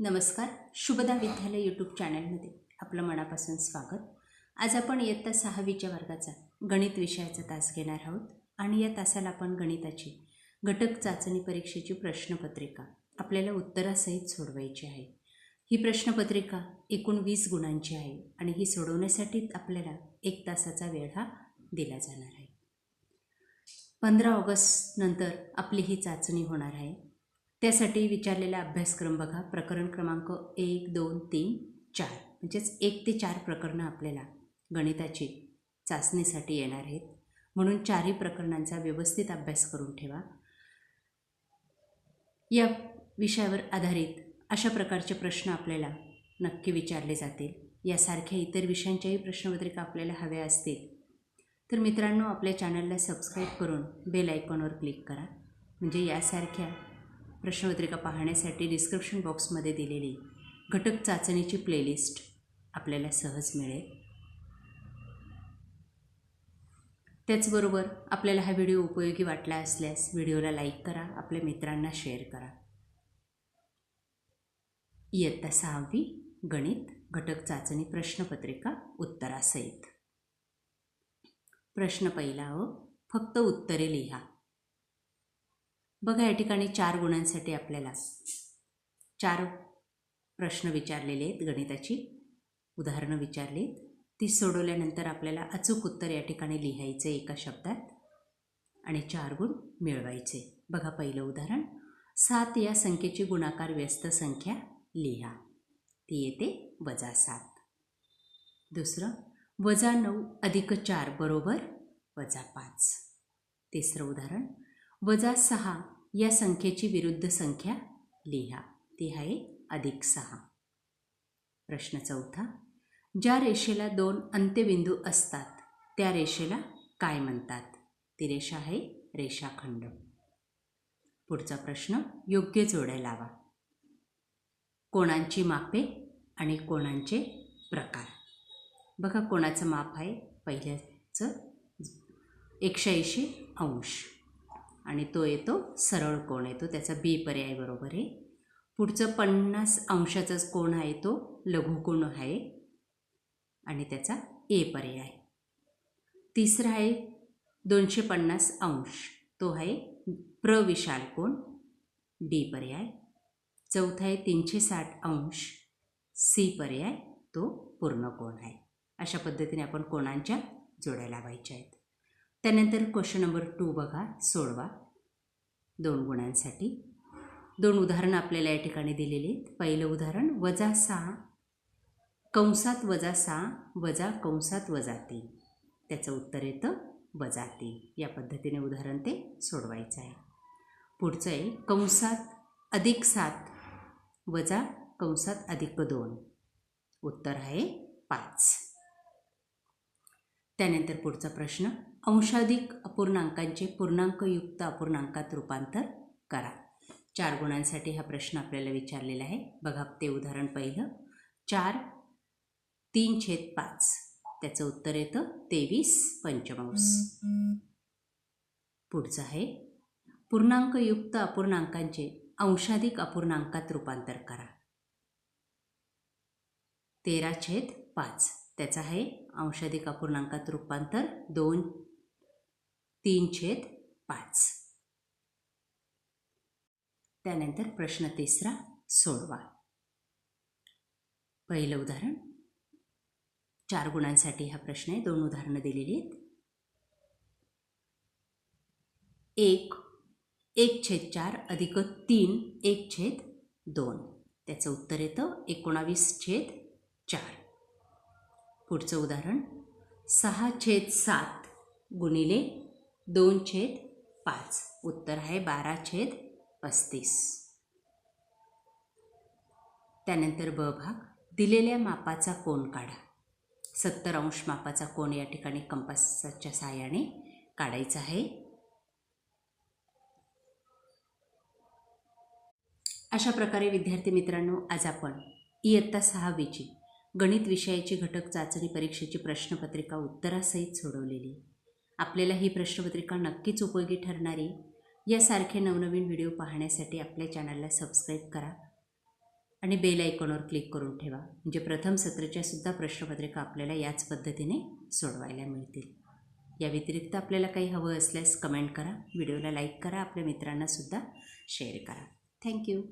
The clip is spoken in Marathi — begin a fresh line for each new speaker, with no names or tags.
नमस्कार शुभदा विद्यालय यूट्यूब चॅनलमध्ये आपलं मनापासून स्वागत. आज आपण इयत्ता सहावीच्या वर्गाचा गणित विषयाचा तास घेणार आहोत आणि या तासाला आपण गणिताची घटक चाचणी परीक्षेची प्रश्नपत्रिका आपल्याला उत्तरासहित सोडवायची आहे. ही प्रश्नपत्रिका एकूण वीस गुणांची आहे आणि ही सोडवण्यासाठी आपल्याला एक तासाचा वेळ हा दिला जाणार आहे. पंधरा ऑगस्ट नंतर आपली ही चाचणी होणार आहे. त्यासाठी विचारलेला अभ्यासक्रम बघा. प्रकरण क्रमांक एक दोन तीन चार. म्हणजेच एक ते चार प्रकरणं आपल्याला गणिताची चाचणीसाठी येणार आहेत. म्हणून चारही प्रकरणांचा व्यवस्थित अभ्यास करून ठेवा. या विषयावर आधारित अशा प्रकारचे प्रश्न आपल्याला नक्की विचारले जातील. यासारख्या इतर विषयांच्याही प्रश्नपत्रिका आपल्याला हव्या असतील. तर मित्रांनो आपल्या चॅनलला सबस्क्राईब करून बेल आयकॉनवर क्लिक करा. म्हणजे यासारख्या प्रश्नपत्रिका पाहण्यासाठी डिस्क्रिप्शन बॉक्समध्ये दिलेली घटक चाचणीची प्लेलिस्ट आपल्याला सहज मिळेल. त्याचबरोबर आपल्याला हा व्हिडिओ उपयोगी वाटला असल्यास व्हिडिओला लाईक करा आपल्या मित्रांना शेअर करा. इयत्ता सहावी गणित घटक चाचणी प्रश्नपत्रिका उत्तरासहित. प्रश्न पहिला व फक्त उत्तरे लिहा. बघा या ठिकाणी चार गुणांसाठी आपल्याला चार प्रश्न विचारलेले आहेत गणिताची उदाहरणं विचारली ती सोडवल्यानंतर आपल्याला अचूक उत्तर या ठिकाणी लिहायचं एका शब्दात आणि चार गुण मिळवायचे. बघा पहिलं उदाहरण. सात या संख्येची गुणाकार व्यस्त संख्या लिहा. ती येते वजा सात. दुसरं वजा नऊ अधिक चार बरोबर वजा पाच. तिसरं उदाहरण. वजा सहा या संख्येची विरुद्ध संख्या लिहा. ती आहे अधिक सहा. प्रश्न चौथा. ज्या रेषेला दोन अंत्यबिंदू असतात त्या रेषेला काय म्हणतात? ती रेषा आहे रेषाखंड. पुढचा प्रश्न योग्य जोड्या लावा. कोणांची मापे आणि कोणांचे प्रकार? बघा कोणाचं माप आहे? पहिल्याचं एकशे ऐंशी अंश. आणि तो येतो सरळ कोण येतो त्याचा बी पर्याय बरोबर आहे. पुढचं पन्नास अंशाचाच कोण आहे तो? लघुकोण आहे? आणि त्याचा ए पर्याय तिसरा आहे दोनशे पन्नास अंश. तो आहे प्रविशाल कोण? डी पर्याय. चौथा आहे तीनशे साठ अंश. सी पर्याय तो पूर्ण कोण आहे? अशा पद्धतीने आपण कोणांच्या जोड्या लावायच्या आहेत? त्यानंतर क्वेश्चन नंबर टू बघा सोडवा. दोन गुणांसाठी. दोन उदाहरणं आपल्याला या ठिकाणी दिलेली आहेत. पहिलं उदाहरण वजा सहा कंसात वजा सहा वजा कंसात वजा तीन. त्याचं उत्तर येतं वजा तीन. या पद्धतीने उदाहरण ते सोडवायचं आहे. पुढचं आहे कंसात अधिक सात वजा कंसात अधिक दोन. उत्तर आहे पाच. त्यानंतर पुढचा प्रश्न अंशाधिक अपूर्णांकांचे पूर्णांकयुक्त अपूर्णांकात रूपांतर करा. चार गुणांसाठी हा प्रश्न आपल्याला विचारलेला आहे. बघा ते उदाहरण पहिलं. चार तीन छेद पाच. त्याचं उत्तर येतं तेवीस पंचमांश. पुढचं आहे. पूर्णांकयुक्त अपूर्णांकांचे अंशाधिक अपूर्णांकात रूपांतर करा. तेरा छेद पाच. त्याचा आहे अंशाधिक अपूर्णांकात रूपांतर दोन तीन छेद पाच. त्यानंतर प्रश्न तिसरा सोडवा. पहिलं उदाहरण. चार गुणांसाठी हा प्रश्न आहे. दोन उदाहरणं दिलेली आहेत. एक एक छेद चार अधिक तीन एक छेद दोन. त्याचं उत्तर येतं एकोणावीस छेद चार. पुढचं उदाहरण सहा छेद सात गुणिले दोन छेद पाच. उत्तर आहे बारा छेद पस्तीस. त्यानंतर ब भाग दिलेल्या मापाचा कोण काढा. सत्तर अंश मापाचा कोण या ठिकाणी कंपासच्या साहाय्याने काढायचा आहे. अशा प्रकारे विद्यार्थी मित्रांनो आज आपण इयत्ता सहावीची गणित विषयाची घटक चाचणी परीक्षेची प्रश्नपत्रिका उत्तरासहित सोडवलेली. आपल्याला ही प्रश्नपत्रिका नक्कीच उपयोगी ठरणारी यासारखे नवनवीन व्हिडिओ पाहण्यासाठी आपल्या चॅनलला सबस्क्राईब करा आणि बेल आयकॉनवर क्लिक करून ठेवा म्हणजे प्रथम सत्राच्या सुद्धा प्रश्नपत्रिका आपल्याला याच पद्धतीने सोडवायला मिळतील. या व्यतिरिक्त आपल्याला काही हवं असल्यास कमेंट करा व्हिडिओला लाईक करा आपल्या मित्रांनासुद्धा शेअर करा. थँक्यू.